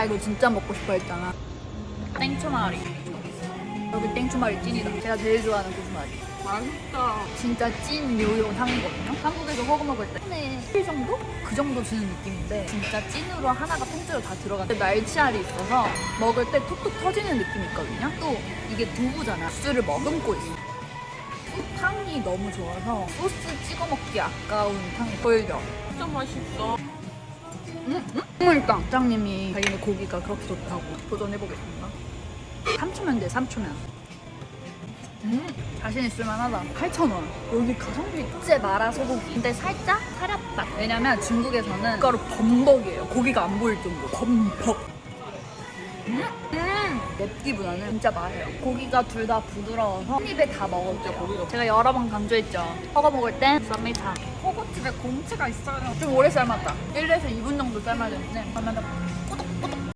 아 이거 진짜 먹고 싶어 했잖아. 땡초마리. 여기 땡초마리 찐이다. 제가 제일 좋아하는 고수마리. 맛있다. 진짜 찐 요요 향이거든요. 한국에서 허거 먹을 때 한에 1 정도? 그 정도 주는 느낌인데 진짜 찐으로 하나가 통째로 다 들어가는데 날치알이 있어서 먹을 때 톡톡 터지는 느낌이 있거든요. 또 이게 두부잖아. 국수를 머금고 있어. 향이 너무 좋아서 소스 찍어 먹기 아까운 향이 보이죠? 진짜 맛있 어. 일단 부장님이 자기네 고기가 그렇게 좋다고 도전해보겠습니다. 3초면 돼, 3초면. 음, 자신 있을 만하다. 8,000원. 여기 가성비 찌 마라 소고기. 근데 살짝 사렸다. 왜냐면 중국에서는 밀가루 범벅이에요. 고기가 안 보일 정도. 범벅. 음, 음. 맵기보다는 진짜 맛있어요. 고기가 둘 다 부드러워서 한 입에 다 먹었죠, 고기가. 제가 여러 번 강조했죠. 허거 먹을 땐 썸미타. 허거집에 공채가 있어요. 좀 오래 삶았다. 1에서 2분 정도 삶아야 되는데, 삶아다